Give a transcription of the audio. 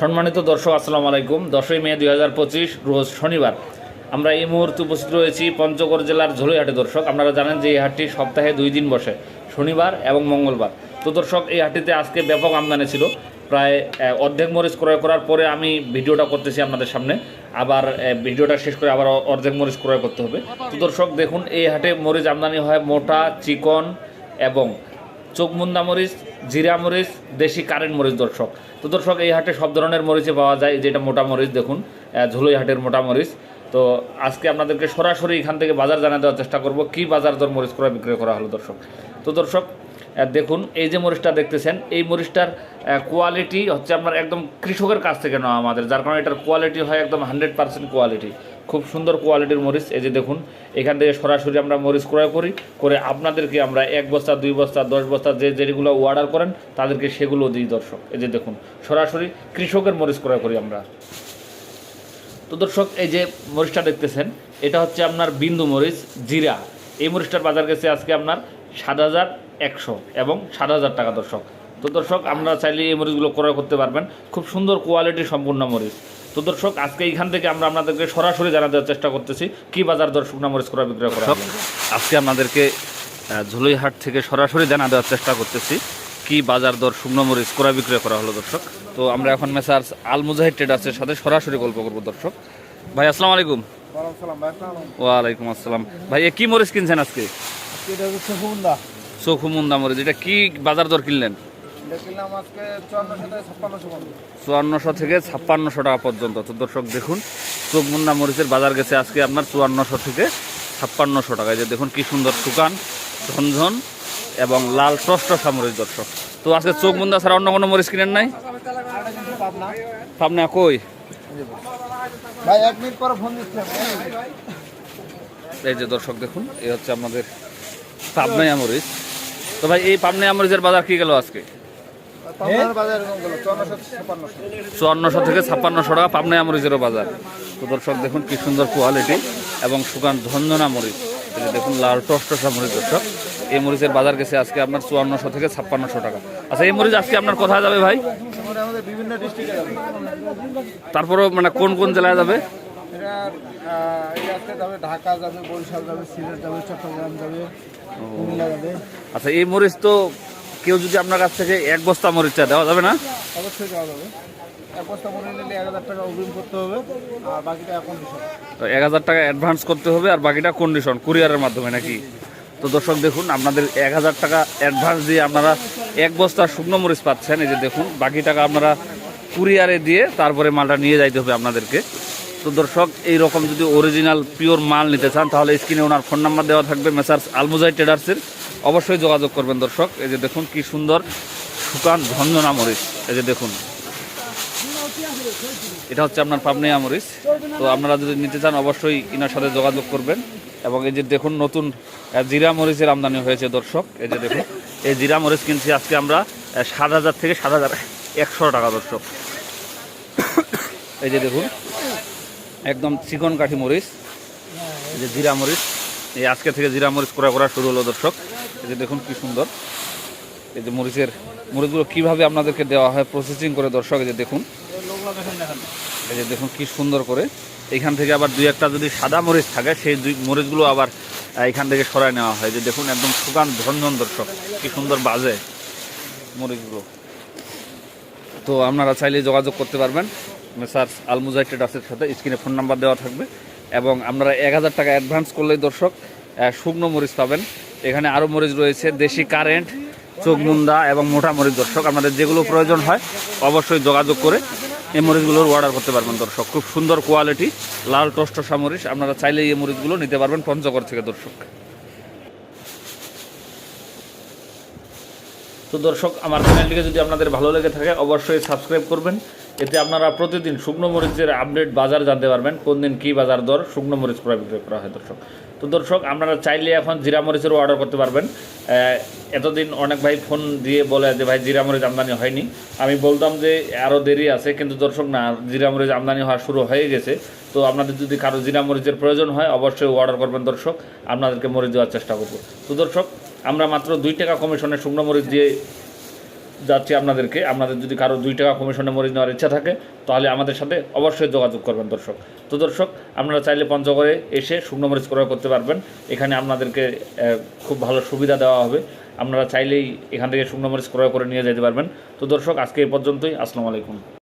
সম্মানিত দর্শক, আসসালামু আলাইকুম। দশই মে দুই হাজার পঁচিশ, রোজ শনিবার। আমরা এই মুহূর্তে উপস্থিত রয়েছি পঞ্চগড় জেলার ঝোলইহাটে দর্শক। আপনারা জানেন যে এই হাটটি সপ্তাহে দুই দিন বসে, শনিবার এবং মঙ্গলবার। তো দর্শক, এই হাটটিতে আজকে ব্যাপক আমদানি ছিল। প্রায় অর্ধেক মরিচ ক্রয় করার পরে আমি ভিডিওটা করতেছি আপনাদের সামনে। আবার ভিডিওটা শেষ করে আবার অর্ধেক মরিচ ক্রয় করতে হবে। তো দর্শক, দেখুন, এই হাটে মরিচ আমদানি হয় মোটা, চিকন এবং চোখমুন্দা মরিচ, জিরা মরিচ, দেশি কারেন্ট মরিচ দর্শক। তো দর্শক, এই হাটে সব ধরনের মরিচে পাওয়া যায় যেটা মোটা মরিচ দেখুন ঝুলই হাটের মোটা মরিচ। তো আজকে আপনাদেরকে সরাসরি এখান থেকে বাজার জানা দেওয়ার চেষ্টা করব, কি বাজার দর মরিচ ক্রয় বিক্রয় করা হলো দর্শক। তো দর্শক দেখুন, এই যে মরিচটা দেখতেছেন, এই মরিচটার কোয়ালিটি হচ্ছে আপনার একদম কৃষকের কাছ থেকে নেওয়া আমাদের, যার কারণে এটার কোয়ালিটি হয় একদম হান্ড্রেড পার্সেন্ট কোয়ালিটি খুব সুন্দর কোয়ালিটির মরিচ, এই যে দেখুন, এখান থেকে সরাসরি আমরা মরিচ ক্রয় করি, করে আপনাদেরকে আমরা এক বস্তা, দুই বস্তা, দশ বস্তা যে যেগুলো অর্ডার করেন, তাদেরকে সেগুলো দিই দর্শক। এই যে দেখুন, সরাসরি কৃষকের মরিচ ক্রয় করি আমরা। তো দর্শক, এই যে মরিচটা দেখতেছেন, এটা হচ্ছে আপনার বিন্দু মরিচ, জিরা। এই মরিচটার বাজার গেছে আজকে আপনার সাত হাজার একশো এবং সাত হাজার টাকা দর্শক। তো দর্শক আমরা চাইলে এই মরিচগুলো ক্রয় করতে পারবেন। খুব সুন্দর কোয়ালিটি সম্পূর্ণ মরিচ। তো দর্শক আজকে এইখান থেকে আমরা আপনাদেরকে সরাসরি জানা দেওয়ার চেষ্টা করতেছি। কি বাজার দর শুকনা মরিচ ক্রয় বিক্রয় করা। আজকে আপনাদেরকে ঝুলইহাট থেকে সরাসরি জানা দেওয়ার চেষ্টা করতেছি। কি বাজার দর শুকনো মরিচ ক্রয় বিক্রয় করা হলো দর্শক? তো আমরা এখন মেসার্স আল মুজাহিদ ট্রেডার্সের সাথে সরাসরি গল্প করব দর্শক। ভাই আসসালামু আলাইকুম। ওয়ালাইকুম আসসালাম ওয়ালাইকুম আসসালাম। ভাই কি মরিচ কিনছেন আজকে? চৌখুমুন্দা মরিচ। এটা কি বাজার দর কিনলেন? চুয়ান্নশো থেকে ছাপ্পান্নশো টাকা পর্যন্ত। তো দর্শক দেখুন চোখমুন্ডা মরিচের বাজার গেছে আজকে আপনার চুয়ান্নশো থেকে ছাপ্পান্নশো টাকা যে দেখুন কি সুন্দর শুকান ঝনঝন এবং লাল টসটসা মরিচ দর্শক। তো আজকে চোখমুন্দা ছাড়া অন্য কোনো মরিচ কিনেন নাই? পাবনা কই? ভাই এক মিনিট পরে ফোন এই যে দর্শক দেখুন এই হচ্ছে আপনাদের পাবনাইয়া মরিচ। তো ভাই এই পাবনাইয়া মরিচের বাজার কি গেল আজকে পাবনার বাজার এরকম গেল চুয়ান্নশো থেকে ছাপ্পান্নশো। টাকা পাবনাইয়া মরিচেরও বাজার। তো দর্শক দেখুন কি সুন্দর কোয়ালিটি এবং সুগান ঝঞ্ঝনা মরিচ। দেখুন লাল টসটসা মরিচ দর্শক। এই মরিচের বাজার গেছে আজকে আপনার চুয়ান্নশো থেকে ছাপ্পান্নশো টাকা। আচ্ছা এই মরিচ আজকে আপনার কোথায় যাবে ভাই? তারপরেও মানে কোন কোন জেলায় যাবে? এটা আহ, এটা আজকে যাবে ঢাকা যাবে বরিশাল যাবে সিলেট যাবে চট্টগ্রাম যাবে। আচ্ছা এই মরিচ তো কেউ যদি আপনার কাছ থেকে এক বস্তা মরিচ চায় দেওয়া যাবে না? অবশ্যই যাওয়া যাবে। এক বস্তা নিলে এক হাজার টাকা অগ্রিম করতে হবে আর বাকিটা এখন তো এক হাজার টাকা অ্যাডভান্স করতে হবে আর বাকিটা কন্ডিশন কুরিয়ারের মাধ্যমে নাকি? তো দর্শক দেখুন আপনাদের এক হাজার টাকা অ্যাডভান্স দিয়ে আপনারা এক বস্তা শুকনো মরিচ পাচ্ছেন। এই যে দেখুন বাকি টাকা আপনারা কুরিয়ারে দিয়ে তারপরে মালটা নিয়ে যাইতে হবে আপনাদেরকে। তো দর্শক এই রকম যদি অরিজিনাল পিওর মাল নিতে চান, তাহলে স্ক্রিনে ওনার ফোন নাম্বার দেওয়া থাকবে, মেসার্স আলমুজাই ট্রেডার্সের। অবশ্যই যোগাযোগ করবেন দর্শক। এই যে দেখুন, কি সুন্দর শুকান ঝঞ্ঝনা মরিচ। এই যে দেখুন, এটা হচ্ছে আপনার পাবনিয়া মরিচ। তো আপনারা যদি নিতে চান, অবশ্যই ইনার সাথে যোগাযোগ করবেন। এবং এই যে দেখুন, নতুন জিরা মরিচের আমদানি হয়েছে দর্শক। এই যে দেখুন, এই জিরা মরিচ কিনছি আজকে আমরা সাত হাজার থেকে সাত হাজার একশো টাকা দর্শক। এই যে দেখুন একদম চিকন কাঠি মরিচ যে জিরা মরিচ। এই আজকে থেকে জিরা মরিচ করা করা শুরু হলো দর্শক। এই যে দেখুন কি সুন্দর। এই যে মরিচের, মরিচগুলো কীভাবে আপনাদেরকে দেওয়া হয় প্রসেসিং করে দর্শক, এই যে দেখুন। এই যে দেখুন কি সুন্দর করে। এখান থেকে আবার দুই একটা যদি সাদা মরিচ থাকে, সেই দুই মরিচগুলো আবার এখান থেকে সরায় নেওয়া হয়। যে দেখুন একদম শুকান ঝনঝন দর্শক, কি সুন্দর বাজে মরিচগুলো। তো আপনারা চাইলে যোগাযোগ করতে পারবেন। মেসার্স আলমুজাই ট্রেডার্সের সাথে, স্ক্রিনে ফোন নাম্বার দেওয়া থাকবে। এবং আপনারা এক হাজার টাকা অ্যাডভান্স করলেই দর্শক শুকনো মরিচ পাবেন। এখানে আরও মরিচ রয়েছে, দেশি কারেন্ট চোখ চোখমুন্দা এবং মোটা মরিচ। দর্শক, আপনাদের যেগুলো প্রয়োজন হয়, অবশ্যই যোগাযোগ করে এই মরিচগুলোর অর্ডার করতে পারবেন দর্শক। খুব সুন্দর কোয়ালিটি লাল টস্টসা মরিচ। আপনারা চাইলে এই মরিচগুলো নিতে পারবেন পঞ্চগড় থেকে দর্শক। তো দর্শক, আমার চ্যানেলটিকে যদি আপনাদের ভালো লেগে থাকে, অবশ্যই সাবস্ক্রাইব করবেন। এতে আপনারা প্রতিদিন শুকনো মরিচের আপডেট বাজার জানতে পারবেন, কোন দিন কী বাজার দর, শুকনো মরিচ ক্রয় বিক্রয় করা হয় দর্শক। তো দর্শক, আপনারা চাইলে এখন জিরা মরিচেরও অর্ডার করতে পারবেন। এতদিন অনেক ভাই ফোন দিয়ে বলে যে, ভাই, জিরা মরিচ আমদানি হয়নি। আমি বলতাম যে আরও দেরি আছে। কিন্তু দর্শক, না, জিরা মরিচ আমদানি হওয়া শুরু হয়ে গেছে। তো আপনাদের যদি কারও জিরা মরিচের প্রয়োজন হয়, অবশ্যই অর্ডার করবেন দর্শক। আপনাদেরকে মরিচ দেওয়ার চেষ্টা করব। তো দর্শক, আমরা মাত্র দুই টাকা কমিশনের শুকনো মরিচ দিয়ে যাচ্ছি আপনাদেরকে। আপনাদের যদি কারও দুই টাকা কমিশনে মরিচ নেওয়ার ইচ্ছা থাকে, তাহলে আমাদের সাথে অবশ্যই যোগাযোগ করবেন দর্শক। তো দর্শক, আপনারা চাইলে পঞ্চগড়ে এসে শুকনো মরিচ ক্রয় করতে পারবেন। এখানে আপনাদেরকে খুব ভালো সুবিধা দেওয়া হবে। আপনারা চাইলেই এখান থেকে শুকনো মরিচ ক্রয় করে নিয়ে যেতে পারবেন। তো দর্শক, আজকে এই পর্যন্তই। আসসালামু আলাইকুম।